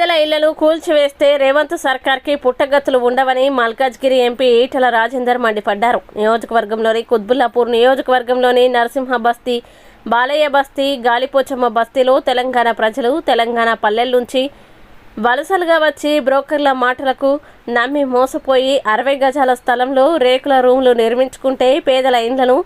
కూల్చివేస్తే రేవంత్ సర్కార్కి పుట్టగతులు ఉండవని మల్కాజ్గిరి ఎంపీ ఈటల రాజేందర్ మండిపడ్డారు. నియోజకవర్గంలోని కుత్బుల్లాపూర్ నియోజకవర్గంలోని నరసింహ బస్తీ బాలయ్య బస్తీ గాలిపోచమ్మ బస్తీలో తెలంగాణ ప్రజలు తెలంగాణ పల్లెల నుంచి వలసలుగా వచ్చి బ్రోకర్ల మాటలకు నమ్మి మోసపోయి అరవై గజాల స్థలంలో రేకుల రూమ్లు నిర్మించుకుంటే పేదల ఇండ్లను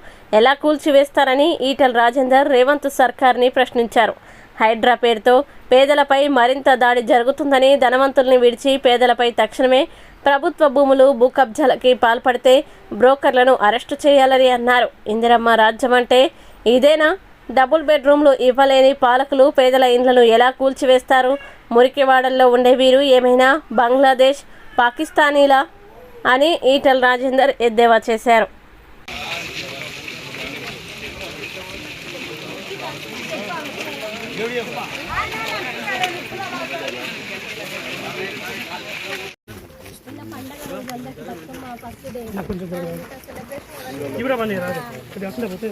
ఎలా కూల్చివేస్తారని ఈటల రాజేందర్ రేవంత్ సర్కార్ని ప్రశ్నించారు. హైడ్రా పేరుతో పేదలపై మరింత దాడి జరుగుతుందని ధనవంతుల్ని విడిచి పేదలపై తక్షణమే ప్రభుత్వ భూములు భూ కబ్జాలకి పాల్పడితే బ్రోకర్లను అరెస్టు చేయాలని అన్నారు. ఇందిరమ్మ రాజ్యం అంటే ఇదేనా? డబుల్ బెడ్రూమ్లు ఇవ్వలేని పాలకులు పేదల ఇండ్లను ఎలా కూల్చివేస్తారు? మురికివాడల్లో ఉండే వీరు ఏమైనా బంగ్లాదేశ్ పాకిస్తానీలా? అని ఈటల రాజేందర్ ఎద్దేవా చేశారు. ఇప్పుడు బండి రాదు కొద్దిగా వస్తుందా పోతే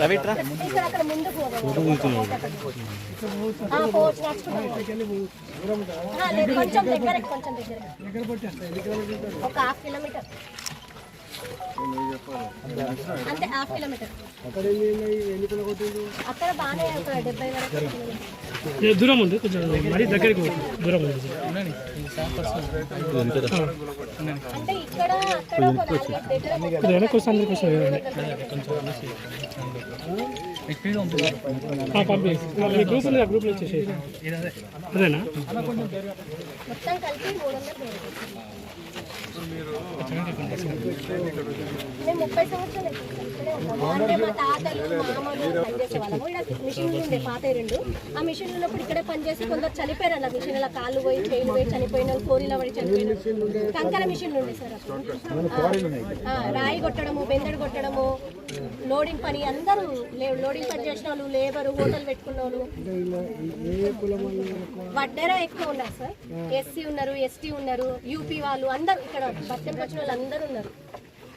రవిట్రా కొంచెం దగ్గర కొంచెం దగ్గర ఒక హాఫ్ కిలోమీటర్. అంతే హాఫ్ కిలోమీటర్ అక్కడ బాగానే ఒక డెబ్బై వరకు వచ్చింది. ఏ, దూరం ఉంది కొంచెం మరీ దగ్గరికి. దూరం ఉంది అంటే ఇక్కడ వెనక్కి వస్తే అందరికి వస్తుంది పంపించి మీ గ్రూప్ ఉంది ఆ గ్రూప్లో వచ్చేసి అదేనా మొత్తం కలిపి మూడు వందలు. మేము ముప్పై సంవత్సరాలు అంటే మా తాతలు మామలు పనిచేసే వాళ్ళము ఇక్కడ మిషన్లు ఉండే పాత రెండు. ఆ మిషన్లు ఉన్నప్పుడు ఇక్కడే పనిచేసి కొందరు చనిపోయారు అన్న మిషన్ అలా కాళ్ళు పోయి చేయిలు పోయి చనిపోయిన కోరిలో పడి చనిపోయిన కంకర మిషన్లు ఉండే సార్ రాయి కొట్టడము బెందడు కొట్టడము లోడింగ్ పని అందరూ లేవు లోడింగ్ పని చేసిన వాళ్ళు లేబర్ హోటల్ పెట్టుకున్న వాళ్ళు వడ్డెర ఎక్కువ ఉన్నారు సార్. ఎస్సీ ఉన్నారు ఎస్టీ ఉన్నారు యూపీ వాళ్ళు అందరూ ఇక్కడ బట్టెంకి వచ్చిన వాళ్ళు అందరూ ఉన్నారు.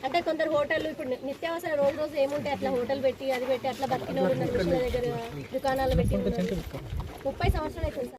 అంటే కొందరు హోటల్ ఇప్పుడు నిత్యావసర రోజు రోజు ఏముంటాయి? అట్లా హోటల్ పెట్టి అది పెట్టి అట్లా బతికిన వాళ్ళు ఉన్నారు దగ్గర దుకాణాలు పెట్టి ముప్పై సంవత్సరాలు అవుతుంది సార్.